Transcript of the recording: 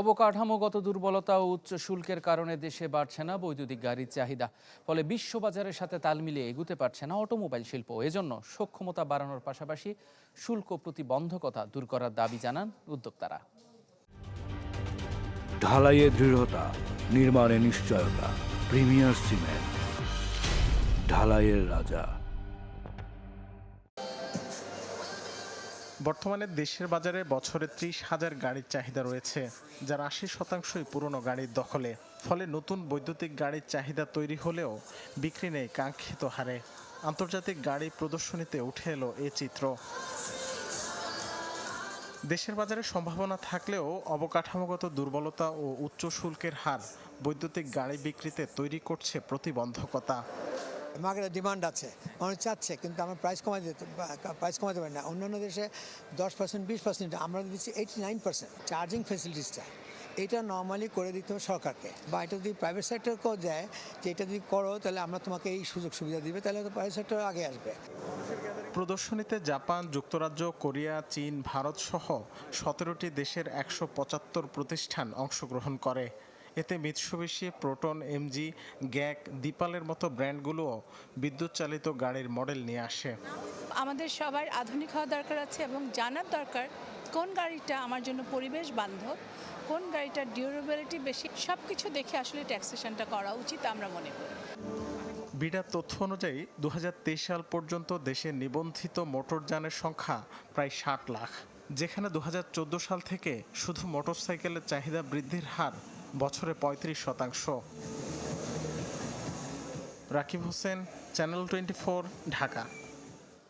অবকাঠামোগত দুর্বলতা ও উচ্চ শুল্কের কারণে দেশে বাড়ছে না বৈদ্যুতিক গাড়ির চাহিদা। ফলে বিশ্ববাজারের সাথে তাল মিলিয়ে এগুতে পারছে না অটোমোবাইল শিল্প। এজন্য সক্ষমতা বাড়ানোর পাশাপাশি শুল্ক প্রতিবন্ধকতা দূর করার দাবি জানান উদ্যোক্তারা। ঢালাইয়ে দৃঢ়তা, নির্মাণে নিশ্চয়তা, প্রিমিয়ার সিমেন্ট। ঢালাইয়ের রাজা। বর্তমানে দেশের বাজারে বছরে ত্রিশ হাজার গাড়ির চাহিদা রয়েছে, যার আশি শতাংশই পুরনো গাড়ির দখলে। ফলে নতুন বৈদ্যুতিক গাড়ির চাহিদা তৈরি হলেও বিক্রি নেই কাঙ্ক্ষিত হারে। আন্তর্জাতিক গাড়ি প্রদর্শনীতে উঠে এলো এ চিত্র। দেশের বাজারে সম্ভাবনা থাকলেও অবকাঠামোগত দুর্বলতা ও উচ্চ শুল্কের হার বৈদ্যুতিক গাড়ি বিক্রিতে তৈরি করছে প্রতিবন্ধকতা। মার্কেটে ডিমান্ড আছে, মানুষ চাচ্ছে, কিন্তু আমরা প্রাইস কমাই দিতে প্রাইস কমাতে পারি না। অন্যান্য দেশে দশ পার্সেন্ট বিশ পার্সেন্ট আমরা দিচ্ছি এইটি নাইন পার্সেন্ট চার্জিং ফেসিলিটিসটা এটা নর্মালি করে দিতে হবে সরকারকে। বা এটা যদি প্রাইভেট সেক্টরকেও দেয়, যে এটা যদি করো, তাহলে আমরা তোমাকে এই সুযোগ সুবিধা দিবে, তাহলে তো প্রাইভেট সেক্টর আগে আসবে। প্রদর্শনীতে জাপান, যুক্তরাজ্য, কোরিয়া, চীন, ভারত সহ সতেরোটি দেশের একশো পঁচাত্তর প্রতিষ্ঠান অংশগ্রহণ করে। এতে মিৎসুবিশি প্রোটন এমজি গ্যাক দীপালের মতো ব্র্যান্ডগুলোও বিদ্যুৎ চালিত গাড়ির মডেল নিয়ে আসে। আমাদের সবার আধুনিক হওয়া দরকার আছে এবং জানার দরকার কোন গাড়িটা আমার জন্য পরিবেশ বান্ধব কোন গাড়িটার ডিউরেবিলিটি বেশি সব কিছু দেখে আসলে ট্যাক্সেশনটা করা উচিত আমরা মনে করি। বিডার তথ্য অনুযায়ী দু হাজার তেইশ সাল পর্যন্ত দেশে নিবন্ধিত মোটরযানের সংখ্যা প্রায় ষাট লাখ যেখানে দু হাজার চোদ্দ সাল থেকে শুধু মোটরসাইকেলের চাহিদা বৃদ্ধির হার বছরে পঁয়ত্রিশ শতাংশ। Rakib Hossain channel twenty Dhaka.